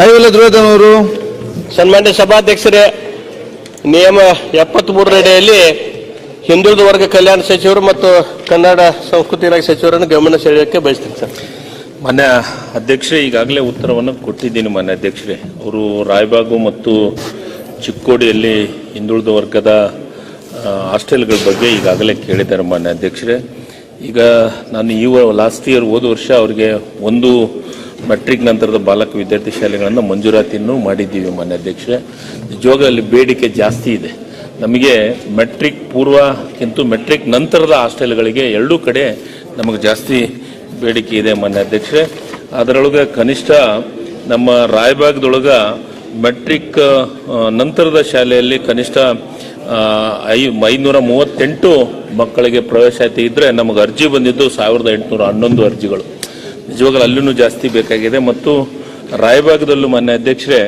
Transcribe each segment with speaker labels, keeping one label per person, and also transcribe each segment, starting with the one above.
Speaker 1: ಐವಲ ದ್ರೋಧನವರು
Speaker 2: ಸನ್ಮಾನ್ಯ ಸಭಾಧ್ಯಕ್ಷರೇ ನಿಯಮ ಎಪ್ಪತ್ತ್ ಅಡಿಯಲ್ಲಿ ಹಿಂದುಳಿದ ವರ್ಗ ಕಲ್ಯಾಣ ಸಚಿವರು ಮತ್ತು ಕನ್ನಡ ಸಂಸ್ಕೃತಿ ಇಲಾಖೆ ಸಚಿವರನ್ನು ಗಮನ ಸೆಳೆಯೋಕೆ ಬಯಸ್ತೀನಿ ಸರ್.
Speaker 3: ಮಾನ್ಯ ಅಧ್ಯಕ್ಷರೇ ಈಗಾಗಲೇ ಉತ್ತರವನ್ನು ಕೊಟ್ಟಿದ್ದೀನಿ ಮಾನ್ಯ ಅಧ್ಯಕ್ಷರೇ. ಅವರು ರಾಯಬಾಗು ಮತ್ತು ಚಿಕ್ಕೋಡಿಯಲ್ಲಿ ಹಿಂದುಳಿದ ವರ್ಗದ ಹಾಸ್ಟೆಲ್ಗಳ ಬಗ್ಗೆ ಈಗಾಗಲೇ ಕೇಳಿದ್ದಾರೆ ಮಾನ್ಯ ಅಧ್ಯಕ್ಷರೇ. ಈಗ ನಾನು ಈ ಲಾಸ್ಟ್ ಇಯರ್ ಹೋದ ವರ್ಷ ಅವರಿಗೆ ಒಂದು ಮೆಟ್ರಿಕ್ ನಂತರದ ಬಾಲಕ ವಿದ್ಯಾರ್ಥಿ ಶಾಲೆಗಳನ್ನು ಮಂಜೂರಾತಿಯನ್ನು ಮಾಡಿದ್ದೀವಿ ಮಾನ್ಯ ಅಧ್ಯಕ್ಷ ನಿಜವಾಗ್ಲೂ ಬೇಡಿಕೆ ಜಾಸ್ತಿ ಇದೆ. ನಮಗೆ ಮೆಟ್ರಿಕ್ ಪೂರ್ವಕ್ಕಿಂತ ಮೆಟ್ರಿಕ್ ನಂತರದ ಹಾಸ್ಟೆಲ್ಗಳಿಗೆ ಎರಡೂ ಕಡೆ ನಮಗೆ ಜಾಸ್ತಿ ಬೇಡಿಕೆ ಇದೆ ಮಾನ್ಯ ಅಧ್ಯಕ್ಷರೇ. ಅದರೊಳಗೆ ಕನಿಷ್ಠ ನಮ್ಮ ರಾಯಭಾಗದೊಳಗೆ ಮೆಟ್ರಿಕ್ ನಂತರದ ಶಾಲೆಯಲ್ಲಿ ಕನಿಷ್ಠ ಐ, ಐನೂರ ಮೂವತ್ತೆಂಟು ಮಕ್ಕಳಿಗೆ ಪ್ರವೇಶಾತಿ ಇದ್ದರೆ ನಮಗೆ ಅರ್ಜಿ ಬಂದಿದ್ದು ಸಾವಿರದ ಎಂಟುನೂರ ಹನ್ನೊಂದು ಅರ್ಜಿಗಳು. ನಿಜವಾಗಲೂ ಅಲ್ಲೂ ಜಾಸ್ತಿ ಬೇಕಾಗಿದೆ. ಮತ್ತು ರಾಯಭಾಗದಲ್ಲೂ ಮಾನ್ಯ ಅಧ್ಯಕ್ಷರೇ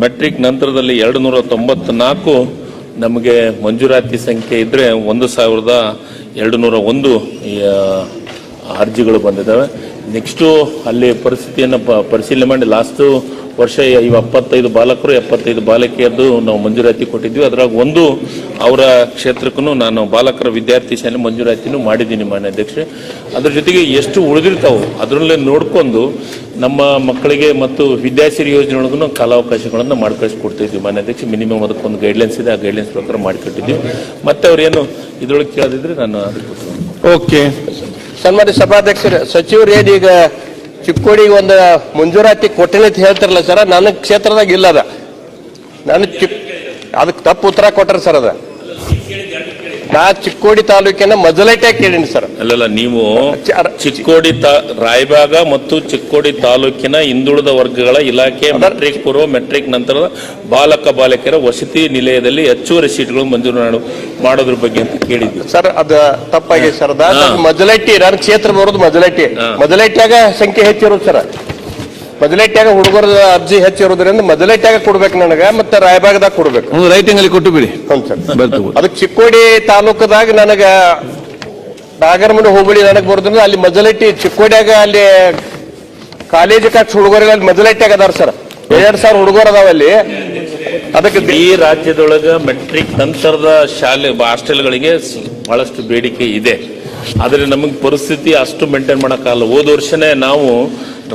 Speaker 3: ಮೆಟ್ರಿಕ್ ನಂತರದಲ್ಲಿ ಎರಡು ನೂರ ತೊಂಬತ್ನಾಲ್ಕು ನಮಗೆ ಮಂಜೂರಾತಿ ಸಂಖ್ಯೆ ಇದ್ರೆ ಒಂದು ಸಾವಿರದ ಎರಡು ನೂರ ಒಂದು ಅರ್ಜಿಗಳು ಬಂದಿದ್ದಾವೆ. ನೆಕ್ಸ್ಟು ಅಲ್ಲಿ ಪರಿಸ್ಥಿತಿಯನ್ನು ಪರಿಶೀಲನೆ ಮಾಡಿ ಲಾಸ್ಟ್ ವರ್ಷ ಇವ ಎಪ್ಪತ್ತೈದು ಬಾಲಕರು, ಎಪ್ಪತ್ತೈದು ಬಾಲಕಿಯರದ್ದು ನಾವು ಮಂಜೂರಾತಿ ಕೊಟ್ಟಿದ್ವಿ. ಅದ್ರಾಗ ಒಂದು ಅವರ ಕ್ಷೇತ್ರಕ್ಕೂ ನಾನು ಬಾಲಕರ ವಿದ್ಯಾರ್ಥಿ ಶಾಲೆ ಮಂಜೂರಾತಿನೂ ಮಾಡಿದ್ದೀನಿ ಮಾನ್ಯ ಅಧ್ಯಕ್ಷರೇ. ಅದ್ರ ಜೊತೆಗೆ ಎಷ್ಟು ಉಳಿದಿರ್ತಾವೆ ಅದರಲ್ಲೇ ನೋಡ್ಕೊಂಡು ನಮ್ಮ ಮಕ್ಕಳಿಗೆ ಮತ್ತು ವಿದ್ಯಾಸಿರಿ ಯೋಜನೆ ಒಳಗೂ ಕಾಲಾವಕಾಶಗಳನ್ನು ಮಾಡ್ಕಳಿಸ್ಕೊಡ್ತಿದ್ವಿ ಮಾನ್ಯ ಅಧ್ಯಕ್ಷ. ಮಿನಿಮಮ್ ಅದಕ್ಕೊಂದು ಗೈಡ್ಲೈನ್ಸ್ ಇದೆ, ಆ ಗೈಡ್ಲೈನ್ಸ್ ಪ್ರಕಾರ ಮಾಡಿಕೊಟ್ಟಿದ್ವಿ. ಮತ್ತೆ ಅವರೇನು ಇದ್ರೊಳಗೆ ಕೇಳಿದ್ರೆ ನಾನು ಅದಕ್ಕೆ
Speaker 1: ಓಕೆ
Speaker 2: ಸನ್ಮಾನ್ಯ ಸಭಾಧ್ಯಕ್ಷರೇ, ಸಚಿವರು ಏನೀಗ ಚಿಕ್ಕೋಡಿಗೆ ಒಂದು ಮುಂಜೂರಾತಿ ಕೊಟ್ಟಿನಿ ಅಂತ ಹೇಳ್ತಿರಲ್ಲ ಸರ್. ನನ್ನ ಕ್ಷೇತ್ರದಾಗ ಇಲ್ಲ ಅದ. ನಾನು ಚಿಕ್ ಅದಕ್ಕೆ ತಪ್ಪು ಉತ್ತರ ಕೊಟ್ಟರು ಸರ್ ಅದ. ನಾ ಚಿಕ್ಕೋಡಿ ತಾಲೂಕಿನ ಮೊದಲೈಟೆ ಕೇಳೀನಿ ಸರ್.
Speaker 3: ಅಲ್ಲಲ್ಲ ನೀವು ಚಿಕ್ಕೋಡಿ ತಾ ರಾಯಬಾಗ ಮತ್ತು ಚಿಕ್ಕೋಡಿ ತಾಲೂಕಿನ ಹಿಂದುಳಿದ ವರ್ಗಗಳ ಇಲಾಖೆ ಮೆಟ್ರಿಕ್ ಪೂರ್ವ ಮೆಟ್ರಿಕ್ ನಂತರದ ಬಾಲಕ ಬಾಲಕಿಯರ ವಸತಿ ನಿಲಯದಲ್ಲಿ ಹೆಚ್ಚುವರಿ ಸೀಟ್ಗಳು ಮಂಜೂರು ಮಾಡು- ಮಾಡೋದ್ರ ಬಗ್ಗೆ ಅಂತ ಕೇಳಿದ್ವಿ.
Speaker 2: ಸರ್ ಅದ ತಪ್ಪಾಗಿ ಸರ್. ಅದ
Speaker 3: ಹಾ.
Speaker 2: ಮೊದಲೈಟಿ ನನ್ನ ಕ್ಷೇತ್ರ ಬರೋದು ಮೊದಲೈಟಿ
Speaker 3: ಹಾ.
Speaker 2: ಸಂಖ್ಯೆ ಹೆಚ್ಚಿರೋದು ಸರ್. ಮೊದಲೈಟ್ಯಾಗ ಹುಡುಗರ ಅರ್ಜಿ ಹೆಚ್ಚಿರೋದ್ರಿಂದ ಮೊದಲೇಟ್ಯಾಗ ಕೊಡ್ಬೇಕು ನನಗೆ ಮತ್ತೆ ರಾಯಬಾಗದಾಗ ಕೊಡ್ಬೇಕು.
Speaker 1: ಒಂದು ರೈಟಿಂಗ್ ಅಲ್ಲಿ ಕೊಟ್ಟು ಬಿಡಿ.
Speaker 2: ಹ್ಞೂ ಸರ್.
Speaker 1: ಬರ್ತು
Speaker 2: ಅದಕ್ಕೆ ಚಿಕ್ಕೋಡಿ ತಾಲೂಕದಾಗ ನನಗೆ ನಾಗರಮನೆ ಹೋಬಳಿ ನನಗೆ ಬರೋದ್ರಿಂದ ಅಲ್ಲಿ ಮೊದಲೈಟಿ ಚಿಕ್ಕೋಡಿಯಾಗ ಅಲ್ಲಿ ಕಾಲೇಜು ಕಾಚ್ ಹುಡುಗರಿಗೆ ಅಲ್ಲಿ ಮೊದಲೈಟ್ಯಾಗ ಅದಾರ ಸರ್. ಎರಡು ಸಾವಿರ ಹುಡುಗರು ಅದಾವ ಅಲ್ಲಿ. ಅದಕ್ಕೆ
Speaker 3: ಈ ರಾಜ್ಯದೊಳಗ ಮೆಟ್ರಿಕ್ ನಂತರದ ಶಾಲೆ ಹಾಸ್ಟೆಲ್ಗಳಿಗೆ ಸ- ಬಹಳಷ್ಟು ಬೇಡಿಕೆ ಇದೆ. ಆದರೆ ನಮಗೆ ಪರಿಸ್ಥಿತಿ ಅಷ್ಟು ಮೇಂಟೈನ್ ಮಾಡೋಕ್ಕಾಗಲ್ಲ ಹೋದ ವರ್ಷನೇ ನಾವು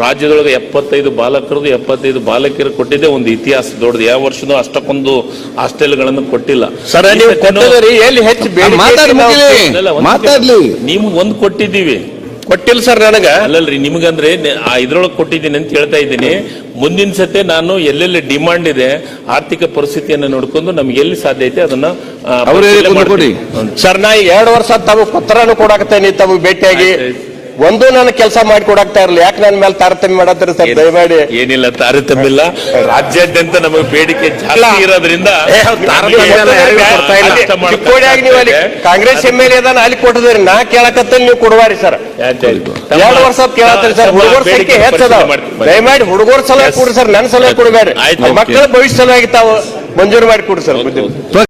Speaker 3: ರಾಜ್ಯದೊಳಗೆ ಎಪ್ಪತ್ತೈದು ಬಾಲಕರದು ಎಪ್ಪತ್ತೈದು ಬಾಲಕಿಯರು ಕೊಟ್ಟಿದ್ದೆ ಒಂದು ಇತಿಹಾಸ ದೊಡ್ಡದು. ಯಾವ ವರ್ಷನೂ ಅಷ್ಟಕ್ಕೊಂದು ಹಾಸ್ಟೆಲ್ಗಳನ್ನು ಕೊಟ್ಟಿಲ್ಲ.
Speaker 2: ಸರ್ ಎಲ್ಲಿ
Speaker 3: ಒಂದ್ ಕೊಟ್ಟಿದ್ದೀವಿ.
Speaker 2: ಕೊಟ್ಟಿಲ್ಲ ಸರ್ ನನಗ.
Speaker 3: ಅಲ್ಲಲ್ರಿ ನಿಮ್ಗಂದ್ರೆ ಆ ಇದ್ರೊಳಗೆ ಕೊಟ್ಟಿದ್ದೀನಿ ಅಂತ ಹೇಳ್ತಾ ಇದ್ದೀನಿ. ಮುಂದಿನ ಸತೆ ನಾನು ಎಲ್ಲೆಲ್ಲಿ ಡಿಮಾಂಡ್ ಇದೆ ಆರ್ಥಿಕ ಪರಿಸ್ಥಿತಿಯನ್ನು ನೋಡ್ಕೊಂಡು ನಮ್ಗೆ ಎಲ್ಲಿ ಸಾಧ್ಯ ಐತೆ ಅದನ್ನ.
Speaker 2: ಸರ್ ನಾ ಎರಡು ವರ್ಷ ತಾವು ಪತ್ರನೂ ಕೊಡಾಕತ್ತೇನೆ ತಾವು ಭೇಟಿಯಾಗಿ. ಒಂದು ನಾನು ಕೆಲಸ ಮಾಡಿ ಕೊಡಾಕ್ತಾ ಇರಲಿ. ಯಾಕೆ ನನ್ನ ಮೇಲೆ ತಾರತಮ್ಯ ಮಾಡತ್ತೀರಿ ಸರ್? ದಯಮಾಡಿ.
Speaker 3: ಏನಿಲ್ಲ ತಾರತಮ್ಯ ಇಲ್ಲ ರಾಜ್ಯಾದ್ಯಂತ ನಮಗೆ ಬೇಡಿಕೆ ಜಾಸ್ತಿ ಇರೋದ್ರಿಂದ
Speaker 2: ಚಿಕ್ಕೋಡಿಯಾಗಿ ನೀವು ಅಲ್ಲಿ ಕಾಂಗ್ರೆಸ್ ಎಂ ಎಲ್ ಎದಾನ ಅಲ್ಲಿ ಕೊಟ್ಟಿದ್ರಿ ನಾ ಕೇಳಕತ್ತ ನೀವು ಕೊಡುವಾರಿ ಸರ್? ಎರಡು ವರ್ಷ ಕೇಳತ್ತೀರಿ ಸರ್. ಹುಡುಗರ ಸಂಖ್ಯೆ ಹೆಚ್ಚದ. ದಯಮಾಡಿ ಹುಡುಗರ
Speaker 3: Yes.
Speaker 2: ಕೊಡ್ರಿ ಸರ್. ನನ್ನ ಸಲುವಾಗಿ ಕೊಡಬೇಡ್ರಿ. ಮಕ್ಕಳ ಭವಿಷ್ಯ ಸಲುವಾಗಿ ತಾವು ಮಂಜೂರು ಮಾಡಿ ಕೊಡ್ರಿ ಸರ್.